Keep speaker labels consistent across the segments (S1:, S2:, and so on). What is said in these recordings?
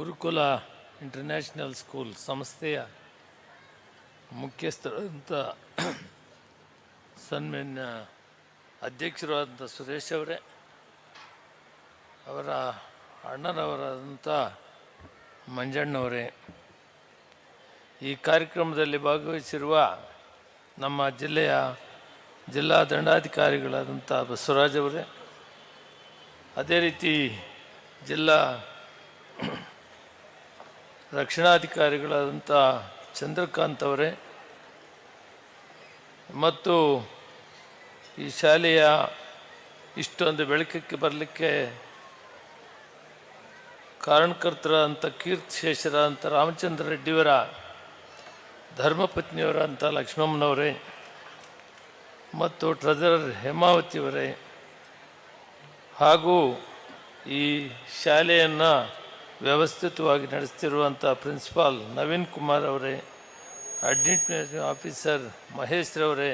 S1: ಗುರುಕುಲ international school ಸಂಸ್ಥೆಯ ಮುಖ್ಯಸ್ಥರಾದಂಥ ಸನ್ಮಾನ್ಯ ಅಧ್ಯಕ್ಷರಾದಂಥ ಸುರೇಶ್ ಅವರೇ, ಅವರ ಅಣ್ಣನವರಾದಂಥ ಮಂಜಣ್ಣವರೇ, ಈ ಕಾರ್ಯಕ್ರಮದಲ್ಲಿ ಭಾಗವಹಿಸಿರುವ ನಮ್ಮ ಜಿಲ್ಲೆಯ ಜಿಲ್ಲಾ ದಂಡಾಧಿಕಾರಿಗಳಾದಂಥ ಬಸವರಾಜ್ ಅವರೇ, ಅದೇ ರೀತಿ ಜಿಲ್ಲಾ ರಕ್ಷಣಾಧಿಕಾರಿಗಳಾದಂಥ ಚಂದ್ರಕಾಂತ್ ಅವರೇ ಮತ್ತು ಈ ಶಾಲೆಯ ಇಷ್ಟೊಂದು ಬೆಳಕಕ್ಕೆ ಬರಲಿಕ್ಕೆ ಕಾರಣಕರ್ತರಾದಂಥ ಅಂತ ರಾಮಚಂದ್ರ ರೆಡ್ಡಿಯವರ ಧರ್ಮಪತ್ನಿಯವರಂಥ ಲಕ್ಷ್ಮಮ್ಮನವರೇ ಮತ್ತು ಟ್ರೆಜರರ್ ಹೇಮಾವತಿಯವರೇ ಹಾಗೂ ಈ ಶಾಲೆಯನ್ನು ವ್ಯವಸ್ಥಿತವಾಗಿ ನಡೆಸ್ತಿರುವಂಥ ಪ್ರಿನ್ಸಿಪಾಲ್ ನವೀನ್ ಕುಮಾರ್ ಅವರೇ, ಅಡ್ಮಿನಿಸ್ಟ್ರೇಷನ್ ಆಫೀಸರ್ ಮಹೇಶ್ ರವರೇ,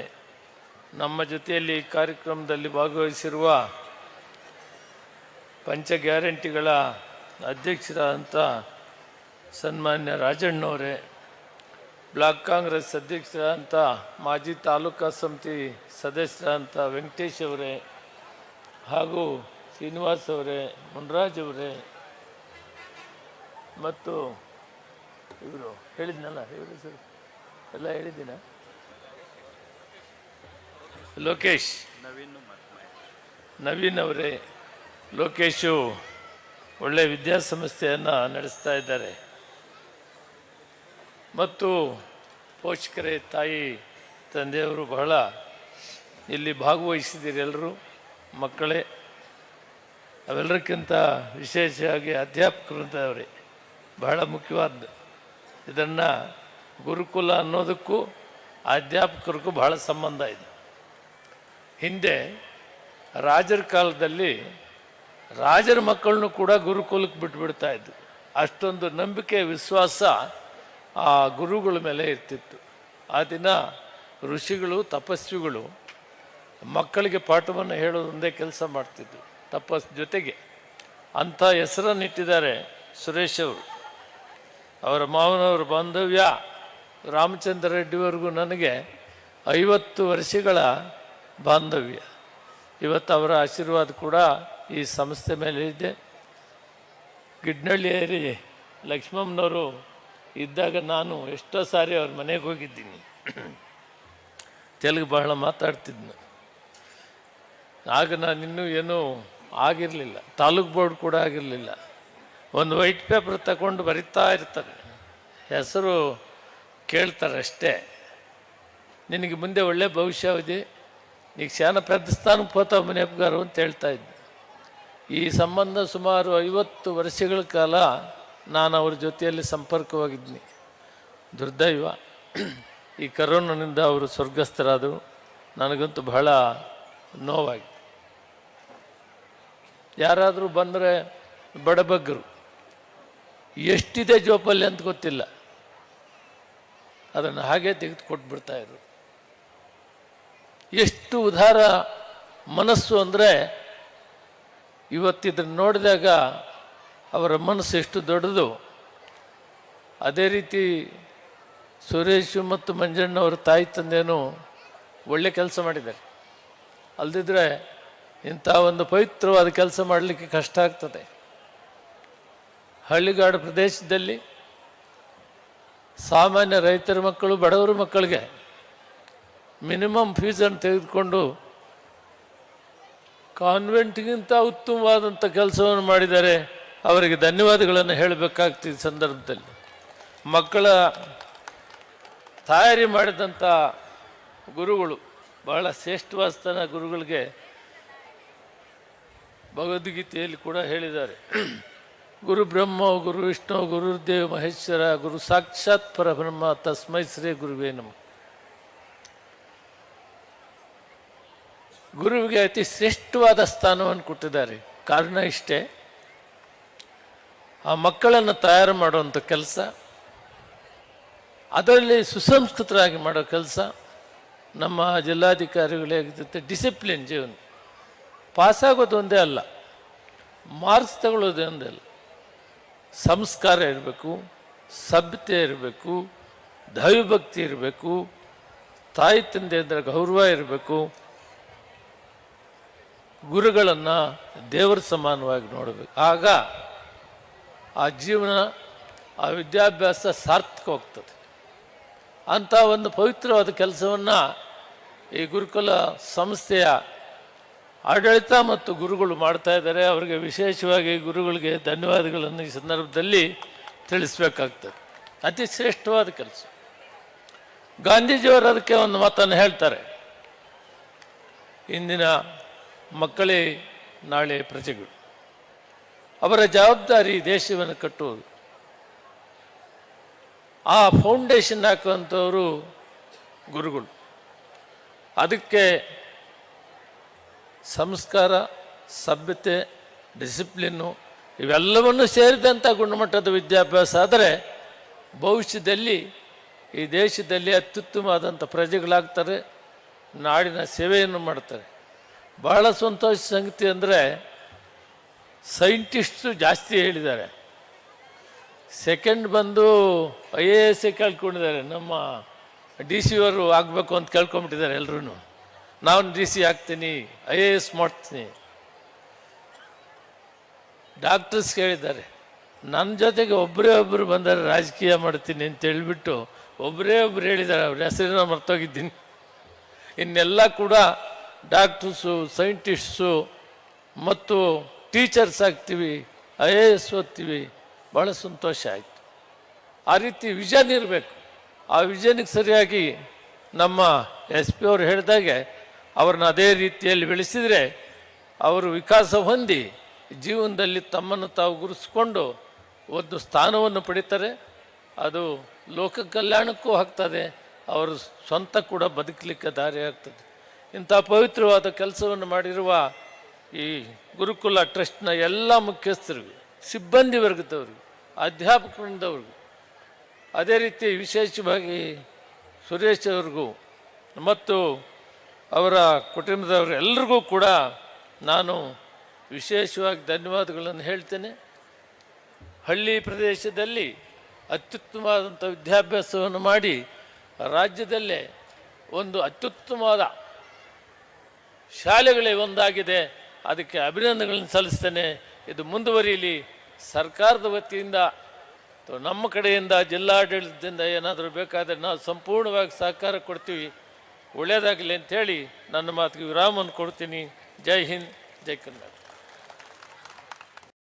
S1: ನಮ್ಮ ಜೊತೆಯಲ್ಲಿ ಕಾರ್ಯಕ್ರಮದಲ್ಲಿ ಭಾಗವಹಿಸಿರುವ ಪಂಚ ಗ್ಯಾರಂಟಿಗಳ ಅಧ್ಯಕ್ಷರಾದಂಥ ಸನ್ಮಾನ್ಯ ರಾಜಣ್ಣವರೇ, ಬ್ಲಾಕ್ ಕಾಂಗ್ರೆಸ್ ಅಧ್ಯಕ್ಷರಾದಂಥ ಮಾಜಿ ತಾಲೂಕಾ ಸಮಿತಿ ಸದಸ್ಯರಾದಂಥ ವೆಂಕಟೇಶ್ ಅವರೇ ಹಾಗೂ ಶ್ರೀನಿವಾಸ್ ಅವರೇ, ಮುನ್ರಾಜ್ ಅವರೇ ಮತ್ತು ಇವರು ಹೇಳಿದ್ನಲ್ಲ, ಇವರು ಸರ್ ಎಲ್ಲ ಹೇಳಿದ್ದೀನ. ಲೋಕೇಶ್. ನವೀನ್ ಅವರೇ, ಲೋಕೇಶು ಒಳ್ಳೆ ವಿದ್ಯಾಸಂಸ್ಥೆಯನ್ನು ನಡೆಸ್ತಾ ಇದ್ದಾರೆ. ಮತ್ತು ಪೋಷಕರೇ, ತಾಯಿ, ತಂದೆಯವರು ಬಹಳ ಇಲ್ಲಿ ಭಾಗವಹಿಸಿದ್ದೀರಿ ಎಲ್ಲರೂ, ಮಕ್ಕಳೇ. ಅವೆಲ್ಲಕ್ಕಿಂತ ವಿಶೇಷವಾಗಿ ಅಧ್ಯಾಪಕರು ಅಂತವರೇ ಬಹಳ ಮುಖ್ಯವಾದ್ದು ಇದನ್ನು ಗುರುಕುಲ ಅನ್ನೋದಕ್ಕೂ ಅಧ್ಯಾಪಕರಿಗೂ ಬಹಳ ಸಂಬಂಧ ಇದೆ. ಹಿಂದೆ ರಾಜರ ಕಾಲದಲ್ಲಿ ರಾಜರ ಮಕ್ಕಳನ್ನು ಕೂಡ ಗುರುಕುಲಕ್ಕೆ ಬಿಟ್ಬಿಡ್ತಾ ಇದ್ದರು ಅಷ್ಟೊಂದು ನಂಬಿಕೆ, ವಿಶ್ವಾಸ ಆ ಗುರುಗಳ ಮೇಲೆ ಇರ್ತಿತ್ತು. ಆ ದಿನ ಋಷಿಗಳು, ತಪಸ್ವಿಗಳು ಮಕ್ಕಳಿಗೆ ಪಾಠವನ್ನು ಹೇಳೋದೊಂದೇ ಕೆಲಸ ಮಾಡ್ತಿದ್ರು. ತಪಸ್ ಜೊತೆಗೆ ಅಂಥ ಹೆಸರನ್ನಿಟ್ಟಿದ್ದಾರೆ ಸುರೇಶ್ ಅವರು. ಅವರ ಮಾವನವರ ಬಾಂಧವ್ಯ ರಾಮಚಂದ್ರ ರೆಡ್ಡಿವರೆಗೂ ನನಗೆ ಐವತ್ತು ವರ್ಷಗಳ ಬಾಂಧವ್ಯ. ಇವತ್ತು ಅವರ ಆಶೀರ್ವಾದ ಕೂಡ ಈ ಸಂಸ್ಥೆ ಮೇಲೆ ಇದೆ. ಗಿಡ್ನಳ್ಳಿಯರಿ ಲಕ್ಷ್ಮಮ್ಮನವರು ಇದ್ದಾಗ ನಾನು ಎಷ್ಟೋ ಸಾರಿ ಅವ್ರ ಮನೆಗೆ ಹೋಗಿದ್ದೀನಿ. ತೆಲುಗು ಬಹಳ ಮಾತಾಡ್ತಿದ್ನು. ಆಗ ನಾನು ಇನ್ನೂ ಏನೂ ಆಗಿರಲಿಲ್ಲ. ತಾಲೂಕು ಬೋರ್ಡ್ ಕೂಡ ಆಗಿರಲಿಲ್ಲ. ಒಂದು ವೈಟ್ ಪೇಪರ್ ತಗೊಂಡು ಬರಿತಾ ಇರ್ತಾರೆ. ಹೆಸರು ಕೇಳ್ತಾರೆ ಅಷ್ಟೇ. ನಿನಗೆ ಮುಂದೆ ಒಳ್ಳೆ ಭವಿಷ್ಯ ಇದೆ ಈಗ ಶಾನ ಪೆದ್ದ ಸ್ಥಾನಕ್ಕೆ ಹೋತಾವ ಮನೆಗಾರು ಅಂತ ಹೇಳ್ತಾ ಇದ್ದೆ. ಈ ಸಂಬಂಧ ಸುಮಾರು ಐವತ್ತು ವರ್ಷಗಳ ಕಾಲ ನಾನು ಅವ್ರ ಜೊತೆಯಲ್ಲಿ ಸಂಪರ್ಕವಾಗಿದ್ದೀನಿ ದುರ್ದೈವ. ಈ ಕರೋನಾನಿಂದ ಅವರು ಸ್ವರ್ಗಸ್ಥರಾದರು. ನನಗಂತೂ ಬಹಳ ನೋವಾಗಿ ಯಾರಾದರೂ ಬಂದರೆ ಬಡಬಗ್ಗರು ಎಷ್ಟಿದೆ ಜೋಪಲ್ಲಿ ಅಂತ ಗೊತ್ತಿಲ್ಲ. ಅದನ್ನು ಹಾಗೆ ತೆಗೆದು ಕೊಟ್ಬಿಡ್ತಾಯಿದ್ರು ಎಷ್ಟು ಉದಾರ ಮನಸ್ಸು ಅಂದರೆ ಇವತ್ತಿದನ್ನು ನೋಡಿದಾಗ ಅವರ ಮನಸ್ಸು ಎಷ್ಟು ದೊಡ್ಡದು. ಅದೇ ರೀತಿ ಸುರೇಶು ಮತ್ತು ಮಂಜಣ್ಣವರ ತಾಯಿ ತಂದೆಯೂ ಒಳ್ಳೆ ಕೆಲಸ ಮಾಡಿದ್ದಾರೆ. ಅಲ್ದಿದ್ರೆ ಇಂಥ ಒಂದು ಪವಿತ್ರವಾದ ಕೆಲಸ ಮಾಡಲಿಕ್ಕೆ ಕಷ್ಟ ಆಗ್ತದೆ. ಹಳ್ಳಿಗಾಡು ಪ್ರದೇಶದಲ್ಲಿ ಸಾಮಾನ್ಯ ರೈತರ ಮಕ್ಕಳು, ಬಡವರ ಮಕ್ಕಳಿಗೆ ಮಿನಿಮಮ್ ಫೀಸನ್ನು ತೆಗೆದುಕೊಂಡು ಕಾನ್ವೆಂಟ್ಗಿಂತ ಉತ್ತಮವಾದಂಥ ಕೆಲಸವನ್ನು ಮಾಡಿದ್ದಾರೆ. ಅವರಿಗೆ ಧನ್ಯವಾದಗಳನ್ನು ಹೇಳಬೇಕಾಗ್ತಿದ್ದ ಸಂದರ್ಭದಲ್ಲಿ. ಮಕ್ಕಳ ತಯಾರಿ ಮಾಡಿದಂಥ ಗುರುಗಳು, ಬಹಳ ಶ್ರೇಷ್ಠವಾಸ್ತನ ಗುರುಗಳಿಗೆ ಭಗವದ್ಗೀತೆಯಲ್ಲಿ ಕೂಡ ಹೇಳಿದ್ದಾರೆ. ಗುರು ಬ್ರಹ್ಮ, ಗುರು ವಿಷ್ಣು ಗುರುದೇವ ಮಹೇಶ್ವರ, ಗುರು ಸಾಕ್ಷಾತ್ ಪರಬ್ರಹ್ಮ, ತಸ್ಮೈ ಶ್ರೀ ಗುರುವೇ ನಮ. ಗುರುವಿಗೆ ಅತಿ ಶ್ರೇಷ್ಠವಾದ ಸ್ಥಾನವನ್ನು ಕೊಟ್ಟಿದ್ದಾರೆ. ಕಾರಣ ಇಷ್ಟೇ. ಆ ಮಕ್ಕಳನ್ನು ತಯಾರು ಮಾಡುವಂಥ ಕೆಲಸ, ಅದರಲ್ಲಿ ಸುಸಂಸ್ಕೃತರಾಗಿ ಮಾಡೋ ಕೆಲಸ, ನಮ್ಮ ಜಿಲ್ಲಾಧಿಕಾರಿಗಳಾಗಿರುತ್ತೆ ಡಿಸಿಪ್ಲಿನ್ ಜೀವನ. ಪಾಸಾಗೋದು ಒಂದೇ ಅಲ್ಲ, ಮಾರ್ಕ್ಸ್ ತಗೊಳ್ಳೋದು ಒಂದೇ ಅಲ್ಲ. ಸಂಸ್ಕಾರ ಇರಬೇಕು, ಸಭ್ಯತೆ ಇರಬೇಕು, ದೈವಭಕ್ತಿ ಇರಬೇಕು, ತಾಯಿ ತಂದೆ ಅಂದರೆ ಗೌರವ ಇರಬೇಕು. ಗುರುಗಳನ್ನು ದೇವರ ಸಮಾನವಾಗಿ ನೋಡಬೇಕು. ಆಗ ಆ ಜೀವನ, ಆ ವಿದ್ಯಾಭ್ಯಾಸ ಸಾರ್ಥಕ ಹೋಗ್ತದೆ. ಅಂಥ ಒಂದು ಪವಿತ್ರವಾದ ಕೆಲಸವನ್ನು ಈ ಗುರುಕುಲ ಸಂಸ್ಥೆಯ ಆಡಳಿತ ಮತ್ತು ಗುರುಗಳು ಮಾಡ್ತಾ ಇದ್ದಾರೆ. ಅವರಿಗೆ ವಿಶೇಷವಾಗಿ ಗುರುಗಳಿಗೆ ಧನ್ಯವಾದಗಳನ್ನು ಈ ಸಂದರ್ಭದಲ್ಲಿ ತಿಳಿಸ್ಬೇಕಾಗ್ತದೆ. ಅತಿ ಶ್ರೇಷ್ಠವಾದ ಕೆಲಸ. ಗಾಂಧೀಜಿಯವರು ಅದಕ್ಕೆ ಒಂದು ಮಾತನ್ನು ಹೇಳ್ತಾರೆ. ಇಂದಿನ ಮಕ್ಕಳೇ ನಾಳೆ ಪ್ರಜೆಗಳು. ಅವರ ಜವಾಬ್ದಾರಿ ದೇಶವನ್ನು ಕಟ್ಟುವುದು. ಆ ಫೌಂಡೇಶನ್ ಹಾಕುವಂಥವರು ಗುರುಗಳು. ಅದಕ್ಕೆ ಸಂಸ್ಕಾರ, ಸಭ್ಯತೆ ಡಿಸಿಪ್ಲಿನ್ನು ಇವೆಲ್ಲವನ್ನು ಸೇರಿದಂಥ ಗುಣಮಟ್ಟದ ವಿದ್ಯಾಭ್ಯಾಸ ಆದರೆ ಭವಿಷ್ಯದಲ್ಲಿ ಈ ದೇಶದಲ್ಲಿ ಅತ್ಯುತ್ತಮವಾದಂಥ ಪ್ರಜೆಗಳಾಗ್ತಾರೆ, ನಾಡಿನ ಸೇವೆಯನ್ನು ಮಾಡ್ತಾರೆ. ಬಹಳ ಸಂತೋಷ ಸಂಗತಿ ಅಂದರೆ ಸೈಂಟಿಸ್ಟು ಜಾಸ್ತಿ ಹೇಳಿದ್ದಾರೆ. ಸೆಕೆಂಡ್ ಬಂದು ಐ ಎ ಎಸ್ ಕೇಳ್ಕೊಂಡಿದ್ದಾರೆ, ನಮ್ಮ ಡಿ ಸಿ ಅವರು ಆಗಬೇಕು ಅಂತ ಕೇಳ್ಕೊಂಬಿಟ್ಟಿದ್ದಾರೆ ಎಲ್ಲರೂ ನಾನು ಡಿ ಸಿ ಆಗ್ತೀನಿ ಐ ಎ ಎಸ್ ಮಾಡ್ತೀನಿ. ಡಾಕ್ಟರ್ಸ್ ಕೇಳಿದ್ದಾರೆ ನನ್ನ ಜೊತೆಗೆ ಒಬ್ಬರೇ ಒಬ್ಬರು ಬಂದರೆ, ರಾಜಕೀಯ ಮಾಡ್ತೀನಿ ಅಂತ ಹೇಳಿಬಿಟ್ಟು ಒಬ್ಬರೇ ಒಬ್ಬರು ಹೇಳಿದ್ದಾರೆ, ಅವ್ರ ಹೆಸರಿನ ಮರ್ತೋಗಿದ್ದೀನಿ. ಇನ್ನೆಲ್ಲ ಕೂಡ ಡಾಕ್ಟರ್ಸು ಸೈಂಟಿಸ್ಟ್ಸು ಮತ್ತು ಟೀಚರ್ಸ್ ಆಗ್ತೀವಿ ಐ ಎ ಎಸ್ ಓದ್ತೀವಿ ಭಾಳ ಸಂತೋಷ ಆಯಿತು. ಆ ರೀತಿ ವಿಷನ್ ಇರಬೇಕು. ಆ ವಿಷನಿಗೆ ಸರಿಯಾಗಿ ನಮ್ಮ ಎಸ್ ಪಿ ಅವರು ಹೇಳಿದಾಗೆ ಅವ್ರನ್ನ ಅದೇ ರೀತಿಯಲ್ಲಿ ಬೆಳೆಸಿದರೆ ಅವರು ವಿಕಾಸ ಹೊಂದಿ ಜೀವನದಲ್ಲಿ ತಮ್ಮನ್ನು ತಾವು ಗುರುಸ್ಕೊಂಡು ಒಂದು ಸ್ಥಾನವನ್ನು ಪಡಿತಾರೆ. ಅದು ಲೋಕ ಕಲ್ಯಾಣಕ್ಕೂ ಆಗ್ತದೆ. ಅವರು ಸ್ವಂತ ಕೂಡ ಬದುಕಲಿಕ್ಕೆ ದಾರಿ ಆಗ್ತದೆ. ಇಂಥ ಪವಿತ್ರವಾದ ಕೆಲಸವನ್ನು ಮಾಡಿರುವ ಈ ಗುರುಕುಲ ಟ್ರಸ್ಟ್ನ ಎಲ್ಲ ಮುಖ್ಯಸ್ಥರಿಗೂ ಸಿಬ್ಬಂದಿ ವರ್ಗದವ್ರಿಗೆ ಅಧ್ಯಾಪಕರಿಂದವ್ರಿಗೂ ಅದೇ ರೀತಿ ವಿಶೇಷವಾಗಿ ಸುರೇಶ್ ಅವ್ರಿಗೂ ಮತ್ತು ಅವರ ಕುಟುಂಬದವರೆಲ್ಲರಿಗೂ ಕೂಡ ನಾನು ವಿಶೇಷವಾಗಿ ಧನ್ಯವಾದಗಳನ್ನು ಹೇಳ್ತೇನೆ. ಹಳ್ಳಿ ಪ್ರದೇಶದಲ್ಲಿ ಅತ್ಯುತ್ತಮವಾದಂಥ ವಿದ್ಯಾಭ್ಯಾಸವನ್ನು ಮಾಡಿ ರಾಜ್ಯದಲ್ಲೇ ಒಂದು ಅತ್ಯುತ್ತಮವಾದ ಶಾಲೆಗಳೇ ಒಂದಾಗಿದೆ. ಅದಕ್ಕೆ ಅಭಿನಂದನೆಗಳನ್ನು ಸಲ್ಲಿಸ್ತೇನೆ. ಇದು ಮುಂದುವರಿಯಲಿ. ಸರ್ಕಾರದ ವತಿಯಿಂದ ನಮ್ಮ ಕಡೆಯಿಂದ, ಜಿಲ್ಲಾಡಳಿತದಿಂದ ಏನಾದರೂ ಬೇಕಾದರೆ ನಾವು ಸಂಪೂರ್ಣವಾಗಿ ಸಹಕಾರ ಕೊಡ್ತೀವಿ. ಒಳ್ಳೆಯದಾಗಲಿ ಅಂತೇಳಿ ನನ್ನ ಮಾತಿಗೆ ವಿರಾಮವನ್ನು ಕೊಡ್ತೀನಿ. ಜೈ ಹಿಂದ್ ಜೈ ಕರ್ನಾಟಕ.